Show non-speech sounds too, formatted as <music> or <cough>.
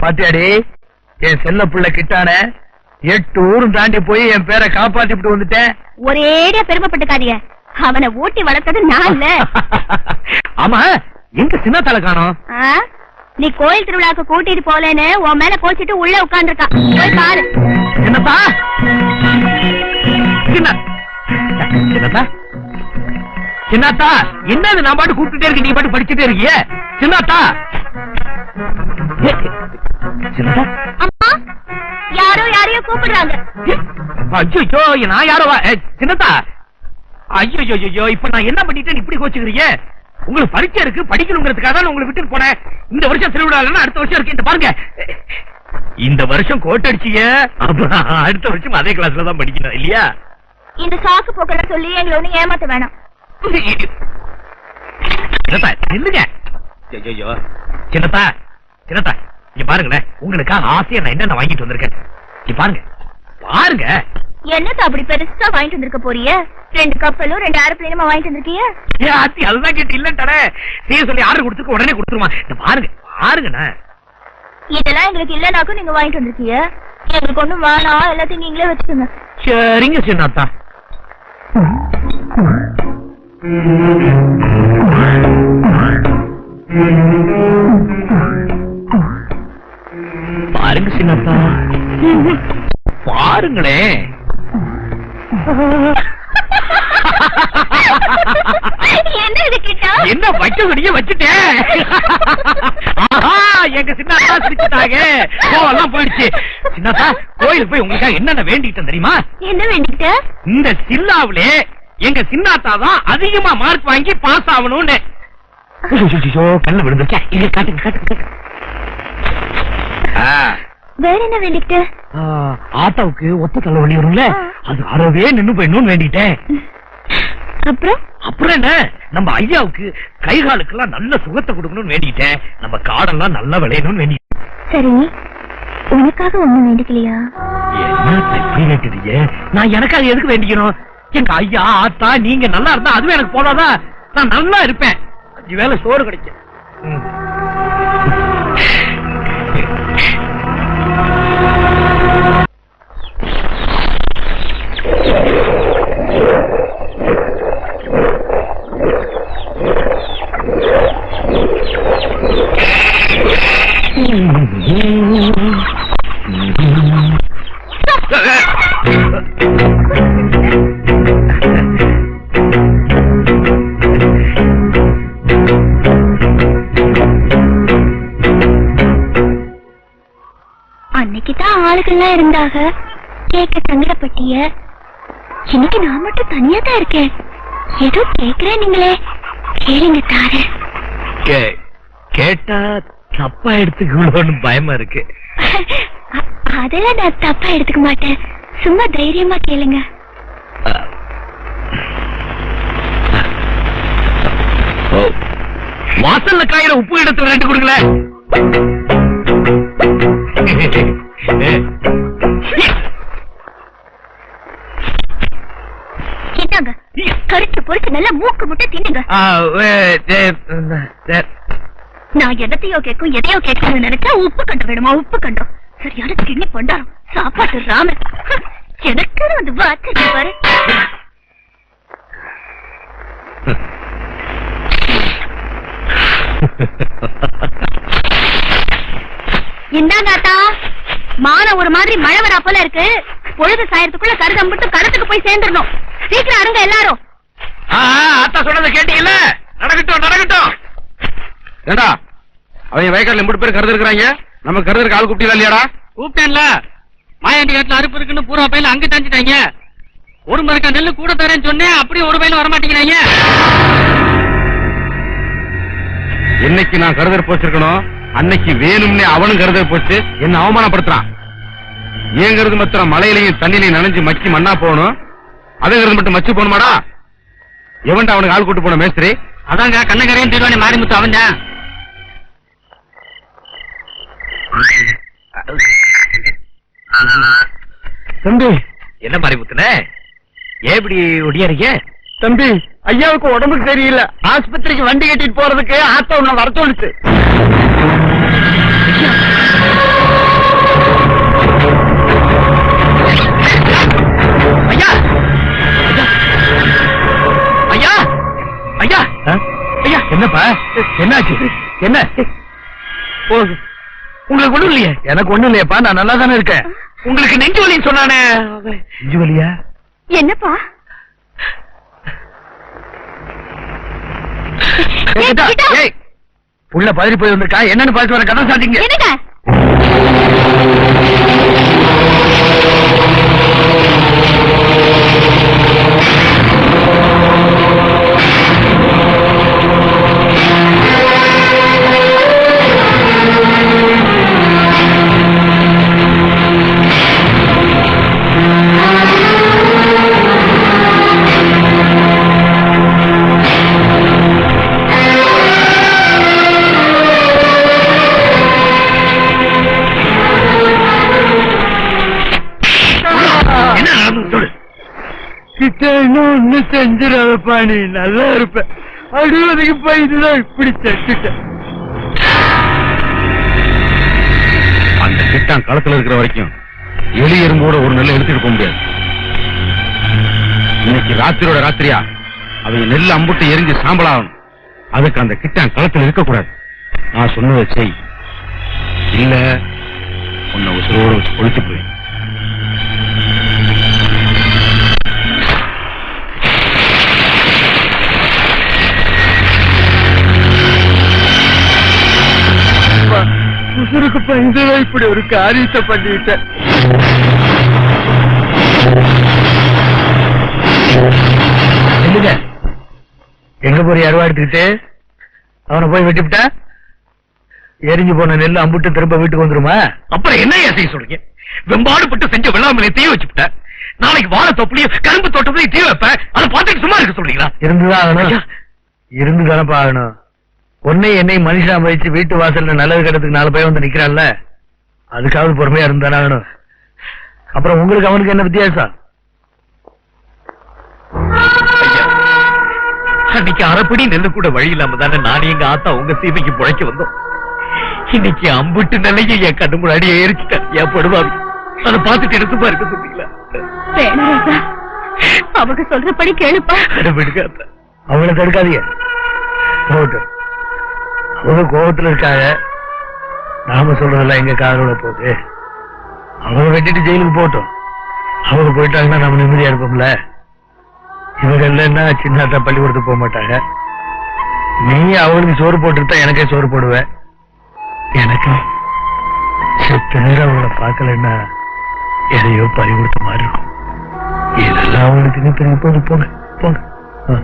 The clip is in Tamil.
பாத்தியாடி? என் செல்ல பிள்ளை கிட்டான? எட்டு ஊரும் தாண்டி போய் என் பேரை காப்பாத்திட்டு வந்துட்டேன். ஒரேடியா பெருமைப்பட்டுக்காதீங்க. அவனை ஊட்டி வளர்த்தது நான் இல்ல. <laughs> ஆமா எங்க சின்ன தலை காணோம்? நீ கோயில் திருவிழாக்கு கூட்டிட்டு போலேன்னு உன் மேல கோச்சிட்டு உள்ள உட்கார்ந்திருக்கான் போய் பாரு. என்னப்பா? சின்ன சின்னத்தா என்னது நான் பாட்டு கூப்பிட்டுட்டே இருக்கு நீ பாட்டு படிச்சுட்டே இருக்கிய? சின்னத்தா! அம்மா யாரோ யாரையோ கூப்பிடுறாங்க. ஐயோ நான் யாரோ சின்னத்தா ஐயோ ஐயோ இப்ப நான் என்ன பண்ணிட்டேன்? இப்படி கோச்சுக்கிறீங்க? உங்களுக்கு பரீட்சை இருக்கு படிக்கணுங்கிறதுக்காக தான் உங்களை விட்டுட்டு போனேன். இந்த வருஷம் திருவிழா இல்லைன்னா அடுத்த வருஷம் இருக்கு. இந்த பாருங்க. இந்த வருஷம் கோட் அடிச்சீங்க அடுத்த வருஷம் அதே கிளாஸ்ல தான் படிக்கணும் இல்லையா? இந்த சாக்கு போக்கல சொல்லி எங்களை ஒண்ணு ஏமாத்த வேணாம். சின்னத்தா நில்லுங்க. ஐயோ சின்னத்தா சின்னத்தா இங்க பாருங்களேன். உங்களுக்காக ஆசையா நான் என்னென்ன வாங்கிட்டு வந்திருக்கேன்? இங்க பாருங்க. பாருங்க. என்னத்த அப்படி பெருசா வாங்கிட்டு வந்திருக்க போறிய ரெண்டு கப்பலும் ரெண்டு ஏரோப்ளேனுமா வாங்கிட்டு வந்திருக்கிய ஏ ஆத்தி அதுதான் கேட்டு இல்லன்ட்டானே செய்ய சொல்லி ஆர்டர் கொடுத்துக்க உடனே கொடுத்துருமா. இந்த பாருங்க பாருங்கண்ணே இதெல்லாம் எங்களுக்கு இல்லனாக்கும் நீங்க வாங்கிட்டு வந்திருக்கீங்க. எங்களுக்கு ஒண்ணும் வேணாம் எல்லாத்தையும் நீங்களே வச்சுக்கோங்க. சரிங்க சின்னத்தா. பாருங்க சின்னத்தா பாருங்களேன் என்ன இது வைக்க முடிய வச்சுட்டேன். எங்க சின்னத்தா சிரிச்சுட்டாங்க. கோவெல்லாம் போயிடுச்சு. சின்னத்தா கோயில் போய் உங்களுக்காக என்னென்ன வேண்டிக்கிட்டேன் தெரியுமா? என்ன வேண்டிக்கிட்ட? இந்த சில்லாவிலே எங்க சின்னாத்தா தான் அதிகமா மார்க் வாங்கி பாஸ் ஆகணும்னு. கண்ணு காட்டுங்க காட்டுங்க காட்டுங்க. ஆ, வேற என்ன வேண்டிக்கிட்ட? ஆட்டோவுக்கு ஒத்த தள்ள வண்டி வரும்ல. அது அறவே நின்னு போயிடணும்னு வேண்டிட்டேன் அப்புறம்? அப்புறம் என்ன? நம்ம ஐயாவுக்கு கை காலுக்கெல்லாம் நல்ல சுகத்தை கொடுக்கணும்னு வேண்டிட்டேன் நம்ம காடெல்லாம் நல்லா விளையணும்னு வேண்டிட்டேன் சரி உனக்காக ஒண்ணு வேண்டிக்கலையா? நான் எனக்கு அது எதுக்கு வேண்டிக்கணும்? எங்க ஐயா ஆத்தா நீங்க நல்லா இருந்தா அதுவே எனக்கு போதாதா? நான் நல்லா இருப்பேன். அஞ்சு வேளை சோறு கிடைக்கும் Thank you. ஆளுகள்லாம் இருந்தாங்க கேட்க சங்கடப்பட்டிய இன்னைக்கு நான் மட்டும் தனியா தான் இருக்கேன். ஏதோ கேக்குறேன் நீங்களே. கேளுங்க தாரு. கேட்டா தப்பா எடுத்துக்கணும்னு பயமா இருக்கு. அதெல்லாம் நான் தப்பா எடுத்துக்க மாட்டேன். சும்மா தைரியமா கேளுங்க. வாசல்ல காயிற உப்பு இடத்துல ரெண்டு கொடுங்களேன். என்னங்க கருத்து பொறுத்து நல்லா மூக்கு முட்டை தின்னுங்க. நான் எதத்தையோ கேட்கும் எதையோ கேட்கணும்னு நினைச்சா உப்பு கண்டம் வேணுமா உப்பு கண்டம்? சரியான கிண்ணி கொண்டாடும் சாப்பாட்டு ராமன். எனக்கு வந்து வார்த்தை பாரு. <laughs> இந்தாங்க மானம் ஒரு மாதிரி மழை வரா போல இருக்கு. பொழுது சாயறதுக்குள்ள கருதம் மட்டும் கடத்துக்கு போய் சேர்ந்துடணும். சீக்கிரம் அருங்க எல்லாரும். ஆ, ஆத்தா சொன்னதை கேட்டீங்கல்ல? நடக்கட்டும் நடக்கட்டும். ஏண்டா அவங்க வயக்காடுல எம்பது பேர் கருது இருக்கிறாங்க நம்ம கருதுக்கு ஆள் கூப்பிட்டீங்களா இல்லையாடா? கூப்பிட்டேன்ல. மாயாண்டி காட்டுல அறுப்பு இருக்குன்னு பூரா பையில அங்க தஞ்சிட்டாங்க. ஒரு மரக்கா நெல்லு கூட தரேன்னு சொன்னேன் அப்படியே ஒரு பையில வரமாட்டேங்கிறாங்க. என்னைக்கு நான் கருதர் போச்சிருக்கணும் அன்னைக்கு வேணும்னே அவனும் கருதர் போச்சு. என்ன அவமானப்படுத்துறான். ஏன் கருது மத்திரம் மலையிலையும் தண்ணிலையும் நனைஞ்சு மக்கி மண்ணா போகணும்? அதே கருது மட்டும் மச்சு போகணுமாடா? எவன்டா அவனுக்கு ஆள் கூட்டு போன மேஸ்திரி? அதாங்க கண்ணகரையும் திருவாணி மாரிமுத்து அவன் தான் தம்பி. என்ன மாதிரி முத்துன ஏன் இப்படி ஒடியாருங்க தம்பி ஐயாவுக்கு உடம்புக்கு சரியில்லை. ஆஸ்பத்திரிக்கு வண்டி கட்டிட்டு போறதுக்கு ஆத்தோ ஒண்ணு வர தோணுச்சு என்ன? போகுது உங்களுக்கு ஒண்ணும் இல்லையே? எனக்கு ஒண்ணும் இல்லையப்பா நான் நல்லா தானே இருக்கேன் உங்களுக்கு நெஞ்சு வலின்னு சொன்னானே. நெஞ்சு வலியா? என்னப்பா? புள்ள பதறி போய் வந்திருக்கா. என்னன்னு பார்த்து வர கதை சாட்டிங்க கிட்ட ஒண்ணு செஞ்சிடாதப்பா நீ நல்லா இருப்ப அழுவதுக்கு பயந்துதான் இப்படி செத்துட்டேன். அந்த கிட்டான் களத்துல இருக்கிற வரைக்கும் எலி எறும்போட ஒரு நெல்லை எடுத்துட்டு போக முடியாது. இன்னைக்கு ராத்திரியோட ராத்திரியா? அவங்க நெல் அம்புட்டு எரிஞ்சு சாம்பலாகணும். அதுக்கு அந்த கிட்டான் களத்துல இருக்கக்கூடாது. நான் சொன்னதை செய். இல்ல உன்னை உசுரோடு வச்சு கொளுத்து போய் பயந்துதான் இப்படி ஒரு காரியத்தை பண்ணிட்டேன் எங்க போய் அருவா எடுத்துக்கிட்டு அவனை போய் வெட்டிவிட்டா? எரிஞ்சு போன நெல் அம்புட்டு திரும்ப வீட்டுக்கு வந்துருமா? அப்புறம் என்ன செய்ய சொல்றீங்க? வெம்பாடுபட்டு செஞ்ச வெள்ளாமலை தீ வச்சுட்ட நாளைக்கு வாழை தோப்புலயும் கரும்பு தோட்டத்திலையும் தீ வைப்பேன்? அதை பார்த்துட்டு சும்மா இருக்க சொல்றீங்களா? இருந்துதான்? ஆகணும் இருந்து தானப்பா ஆகணும். உன்னை என்னை மனுஷனா மதிச்சு வீட்டு வாசல்ல நல்லது கிடத்துக்கு நாலு பேர் வந்து நிக்கிறான்ல அதுக்காவது பொறுமையா இருந்தானே ஆகணும் அப்புறம் உங்களுக்கு அவனுக்கு என்ன வித்தியாசம்? அன்னைக்கு அரைப்படி நெல்லு கூட வழி இல்லாம தானே நானே எங்க ஆத்தா உங்க சீமைக்கு புழைக்க வந்தோம். இன்னைக்கு அம்புட்டு நிலையை என் கண்ணு முன்னாடி எரிச்சுட்டேன் என் படுவாவி? அதை பார்த்துட்டு எடுத்துப்பா இருக்க சொன்னீங்களா? வேணாம் அவங்க சொல்றபடி கேளுப்பா. அவங்கள தடுக்காதீங்க. அவங்க கோபத்துல இருக்காங்க. நாம சொல்றதெல்லாம் எங்க காதோட போகுது? அவங்க வெட்டிட்டு ஜெயிலுக்கு போட்டோம் அவங்க போயிட்டாங்கன்னா நம்ம நிம்மதியா இருப்போம்ல? இவங்க இல்லைன்னா சின்னத்தா பள்ளிக்கூடத்துக்கு போக மாட்டாங்க? நீ அவளுக்கு சோறு போட்டுருந்தா எனக்கே சோறு போடுவேன் எனக்கு செத்த நேரம் அவங்கள பார்க்கலன்னா எதையோ பறி கொடுத்த மாதிரி இருக்கும். இதெல்லாம் அவளுக்கு நீ பெரிய போது போங்க போங்க ஆ.